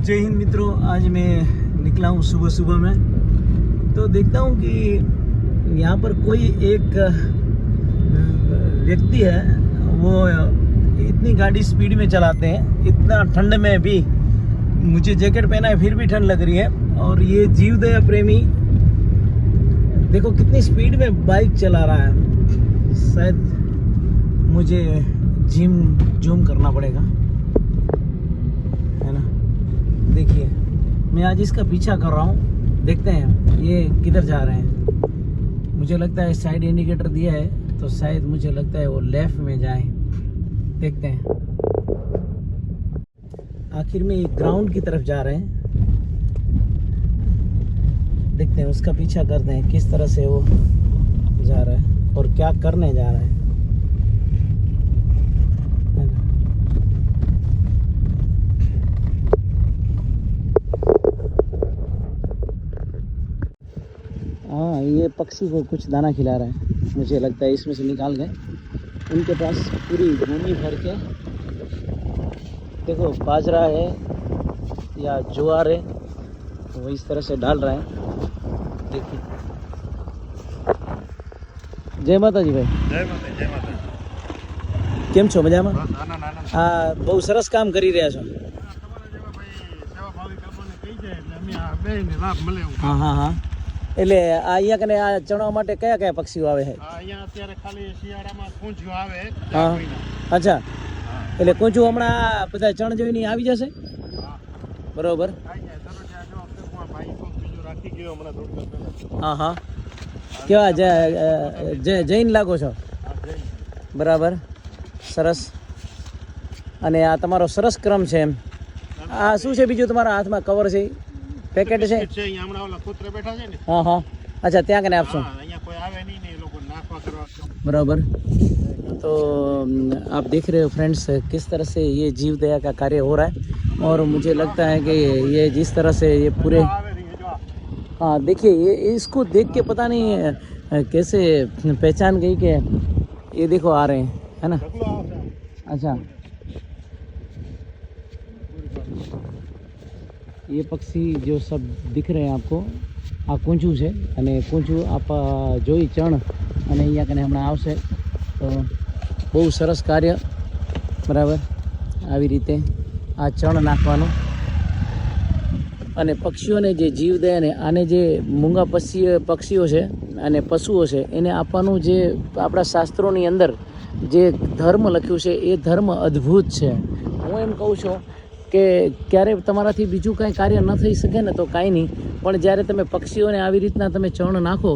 जय हिंद मित्रों, आज मैं निकला हूँ सुबह सुबह में। तो देखता हूँ कि यहाँ पर कोई एक व्यक्ति है, वो इतनी गाड़ी स्पीड में चलाते हैं, इतना ठंड में भी। मुझे जैकेट पहना है, फिर भी ठंड लग रही है, और ये जीवदया प्रेमी, देखो कितनी स्पीड में बाइक चला रहा है। शायद मुझे जिम, जूम करना पड़ेगा है ना देखिए मैं आज इसका पीछा कर रहा हूँ। देखते हैं, ये किधर जा रहे हैं। मुझे लगता है साइड इंडिकेटर दिया है तो शायद मुझे लगता है वो लेफ़्ट में जाए। देखते हैं। आखिर में ये ग्राउंड की तरफ़ जा रहे हैं। देखते हैं, उसका पीछा करते हैं, किस तरह से वो जा रहा है और क्या करने जा रहा है है ना? हाँ ये पक्षी को कुछ दाना खिला रहा है मुझे लगता है इसमें से निकाल गए उनके पास पूरी भूमि भर के देखो बाजरा है या ज्वार है वो इस तरह से डाल रहा है देखिए જય માતાજી ભાઈ જય માતા જય માતા કેમ છો મજામાં બસ નાના નાના આ બહુ સરસ કામ કરી રહ્યા છો તમારા જેવા ભાઈ સેવા ભાવિક લોકોને કહી જાય એટલે અમે આ બેયને લાભ મળે એવું હા હા હા એટલે આ અહીંયા કને આ ચણવા માટે કયા કયા પક્ષીઓ આવે છે? અહીંયા અત્યારે ખાલી શિયાળામાં કુંજુ આવે હા. અચ્છા. એટલે કુંજુ હમણાં બધા ચણ જોઈને આવી જશે? બરોબર. હા હા. કેવા જૈન લાગો છો? બરાબર. સરસ. અને આ તમારો સરસ ક્રમ છે એમ. આ શું છે બીજું તમારા હાથમાં? કવર છે પેકેટ છે બિસ્કિટ છે અહીંયા હમણાં ઓલા કૂતરા બેઠા છે ને हाँ हाँ अच्छा ત્યાં કને આપશો હા અહીંયા કોઈ આવે નહીં ને એ લોકો નાખવા કરવા बराबर तो अम, आप देख रहे हो फ्रेंड्स किस तरह से ये जीव दया का कार्य हो रहा है और मुझे लगता है कि ये जिस तरह से ये पूरे આવે રહી જો આ. हाँ देखिए ये इसको देख के पता नहीं अ, कैसे पहचान गई कि ये देखो आ रहे हैं है ना ઢગલો આવશે આમ. अच्छा ये पक्षी जो सब दिख रहे हैं आपको આ કૂંચું છે અને કૂંચું આપ અ, જોઈ ચણ અને અહીંયા કને હમણાં આવશે તો બહુ સરસ કાર્ય બરાબર આવી રીતે આ ચણ નાખવાનું અને પક્ષીઓને જે જીવદયા અને આને જે મૂંગા પક્ષી પક્ષીઓ છે અને પશુઓ છે એને આપવાનું જે આપણા શાસ્ત્રોની અંદર જે ધર્મ લખ્યું છે એ ધર્મ અદ્ભુત છે હું એમ કહું છું કે ક્યારે તમારાથી બીજું કાંઈ કાર્ય ન થઈ શકે ને તો કાંઈ નહીં. પણ જ્યારે તમે પક્ષીઓને આવી રીતના તમે ચણ નાખો,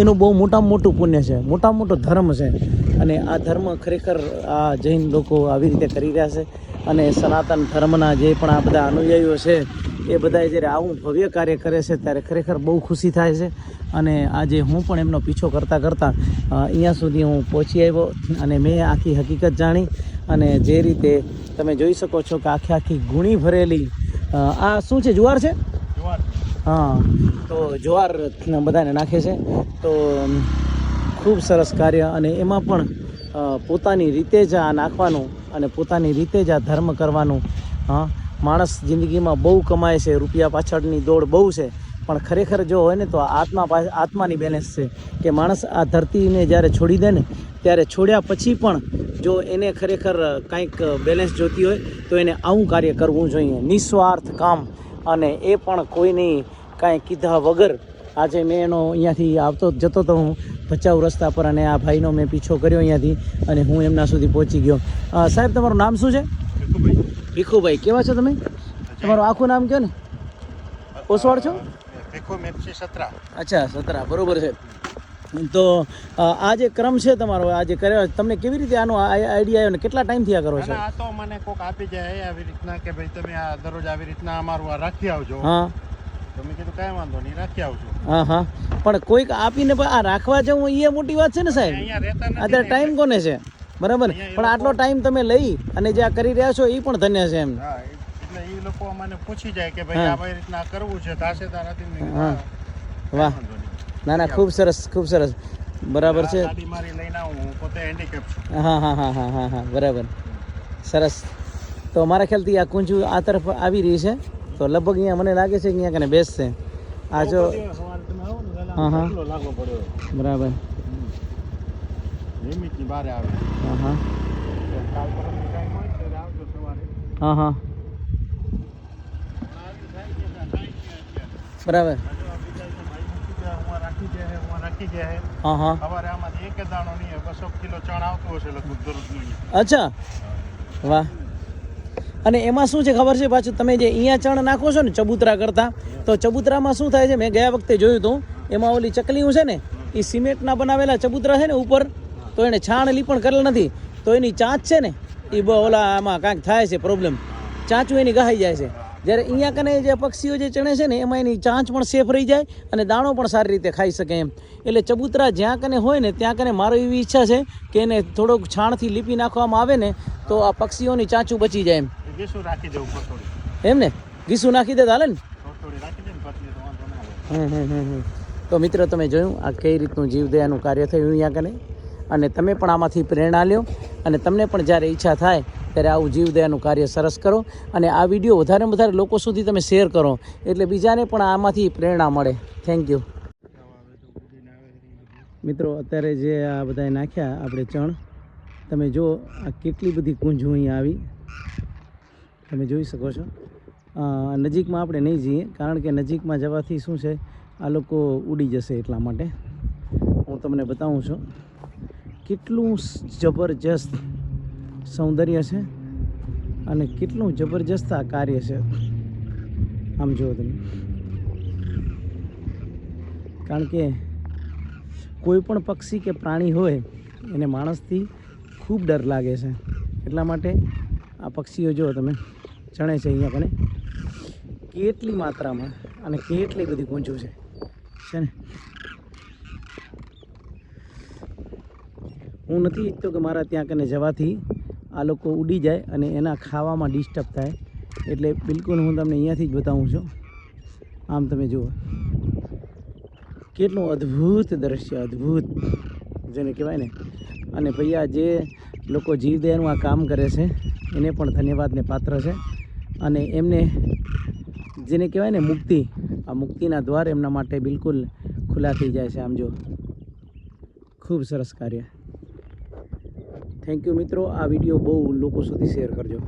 એનું બહુ મોટામાં મોટું પુણ્ય છે. મોટામાં મોટો ધર્મ છે. અને આ ધર્મ ખરેખર આ જૈન લોકો આવી રીતે કરી રહ્યા છે. અને સનાતન ધર્મના જે પણ આ બધા અનુયાયીઓ છે, એ બધા જ્યારે આવું ભવ્ય કાર્ય કરે છે, ત્યારે ખરેખર બહુ ખુશી થાય છે. અને આજે હું પણ એમનો પીછો કરતાં કરતાં અહીંયા સુધી હું પહોંચી આવ્યો. અને મેં આખી હકીકત જાણી. અને જે રીતે તમે જોઈ શકો છો કે આખી આખી ગુણી ભરેલી આ શું છે જુવાર છે? જુવાર. હા તો જુવાર બધાને નાખે છે. તો ખૂબ સરસ કાર્ય અને એમાં પણ પોતાની રીતે જ આ નાખવાનું અને પોતાની રીતે જ આ ધર્મ કરવાનું. હા માણસ જિંદગીમાં બહુ કમાય છે રૂપિયા પાછળની દોડ બહુ છે. પણ ખરેખર જો હોય ને તો આ આત્મા આત્માની બેલેન્સ છે કે માણસ આ ધરતીને જ્યારે છોડી દે ને ત્યારે છોડ્યા પછી પણ જો એને ખરેખર કાંઈક બેલેન્સ જોતી હોય તો એને આવું કાર્ય કરવું જોઈએ. નિસ્વાર્થ કામ. અને એ પણ કોઈની કાંઈ કીધા વગર આજે મેં એનો અહીંયાથી આવતો જતો હતો હું ભચાઉ રસ્તા પર અને આ ભાઈનો મેં પીછો કર્યો અહીંયાથી અને હું એમના સુધી પહોંચી ગયો. સાહેબ તમારું નામ શું છે? ભીખુભાઈ. કેવા છો તમે? તમારું આખું નામ કયો ને? ઓસવાડ છો? ભીખુ સત્રા. અચ્છા સતરા. બરોબર છે. તો આ જે ક્રમ છે તમારો આ જે કર્યો તમને કેવી રીતે આનો આઈડિયા આવ્યો ને કેટલા ટાઈમથી આ કરો છો? આ તો મને કોક આપી જાય આવી રીતના કે ભાઈ તમે આ દરરોજ આવી રીતના અમારું આ રાખી આવજો. હા. તો મેં કીધું કાંઈ વાંધો નહીં રાખી આવજો. હા હા. પણ કોઈક આપીને આ રાખવા જવું એ મોટી વાત છે ને સાહેબ? અત્યારે ટાઈમ કોને છે? બરાબર? પણ આટલો ટાઈમ તમે લઈ અને જે આ કરી રહ્યા છો એ પણ ધન્ય છે એમ. એટલે એ લોકો અમને પૂછી જાય કે ભાઈ આ ભાઈ રીતના કરવું છે થાશે તારાથી વાહ. ના ના ખૂબ સરસ ખૂબ સરસ. બરાબર છે. હું હા હા હા હા હા બરાબર. સરસ. તો મારા ખ્યાલથી આ કુંજુ આ તરફ આવી રહી છે. તો લગભગ અહીંયા મને લાગે છે કે અહીંયા કને બેસશે. આ જો હા, હા. બરાબર. હા હા. હા હા. બરાબર હજુ આ બીજા છે, ભાઈ મૂકી રાખી જાય હું રાખી જાય હા. હા અમારે આમાં એક દાણો નહીં બસો કિલો ચણ આવતું હશે લગભગ દરરોજનું અચ્છા. વાહ. અને એમાં શું છે ખબર છે પાછું? તમે જે અહીંયા ચણ નાખો છો ને ચબૂતરા કરતાં તો ચબૂતરામાં શું થાય છે? મેં ગયા વખતે જોયું હતું એમાં ઓલી ચકલીઓ છે ને એ સિમેન્ટના બનાવેલા ચબૂતરા છે ને ઉપર તો એને છાણ લીપણ કરેલ નથી. તો એની ચાંચ છે ને એ ઓલા આમાં કાંઈક થાય છે પ્રોબ્લેમ ચાંચું એની ગહાઈ જાય છે. જ્યારે અહીંયા કને જે પક્ષીઓ જે ચણે છે ને એમાં એની ચાંચ પણ સેફ રહી જાય અને દાણો પણ સારી રીતે ખાઈ શકે એમ. એટલે ચબૂતરા જ્યાં કને હોય ને ત્યાં કને મારો એવી ઈચ્છા છે કે એને થોડોક છાણથી લીપી નાખવામાં આવે ને તો આ પક્ષીઓની ચાંચું બચી જાય એમ. ઘીસું રાખી દેવું એમ ને? ઘીસું નાખી દે હાલે ને? હમ હમ હમ. તો મિત્રો તમે જોયું આ કઈ રીતનું જીવદયાનું કાર્ય થયું અહીંયા કને? અને તમે પણ આમાંથી પ્રેરણા લ્યો અને તમને પણ જ્યારે ઈચ્છા થાય ત્યારે આવું જીવદયાનું કાર્ય સરસ કરો અને આ વીડિયો વધારે વધારે લોકો સુધી તમે શેર કરો એટલે બીજાને પણ આમાંથી પ્રેરણા મળે. થેન્ક યુ મિત્રો, અત્યારે જે આ બધાએ નાખ્યા આપણે ચણ, તમે જો આ કેટલી બધી કુંજું અહીંયા આવી. તમે જોઈ શકો છો. નજીકમાં આપણે નહીં જઈએ, કારણ કે નજીકમાં જવાથી શું છે, આ લોકો ઉડી જશે એટલા માટે. હું તમને બતાવું છું. કેટલું જબરજસ્ત સૌંદર્ય છે અને કેટલું જબરજસ્ત આ કાર્ય છે. આમ જુઓ તમે. કારણ કે કોઈ પણ પક્ષી કે પ્રાણી હોય, એને માણસથી ખૂબ ડર લાગે છે. એટલા માટે આ પક્ષીઓ જુઓ તમે જણે છે અહીંયા કને? કેટલી માત્રામાં અને કેટલી બધી ગુંજુ છે. છે ને? હું નથી ઈચ્છતો કે મારા ત્યાં કને જવાથી આ લોકો ઉડી જાય અને એના ખાવામાં ડિસ્ટર્બ થાય. એટલે બિલકુલ હું તમને અહીંયાથી જ બતાવું છું. આમ તમે જુઓ. કેટલું અદ્ભુત દ્રશ્ય, અદ્ભુત, જેને કહેવાય ને. અને ભૈયા જે લોકો જીવદયાનું આ કામ કરે છે, એને પણ ધન્યવાદને પાત્ર છે. અને એમને જેને કહેવાય ને મુક્તિ, આ મુક્તિના દ્વાર એમના માટે બિલકુલ ખુલ્લા થઈ જાય છે. આમ જો ખૂબ સરસ કાર્ય. થેન્ક યુ મિત્રો. આ વીડિયો બહુ લોકો સુધી શેર કરજો.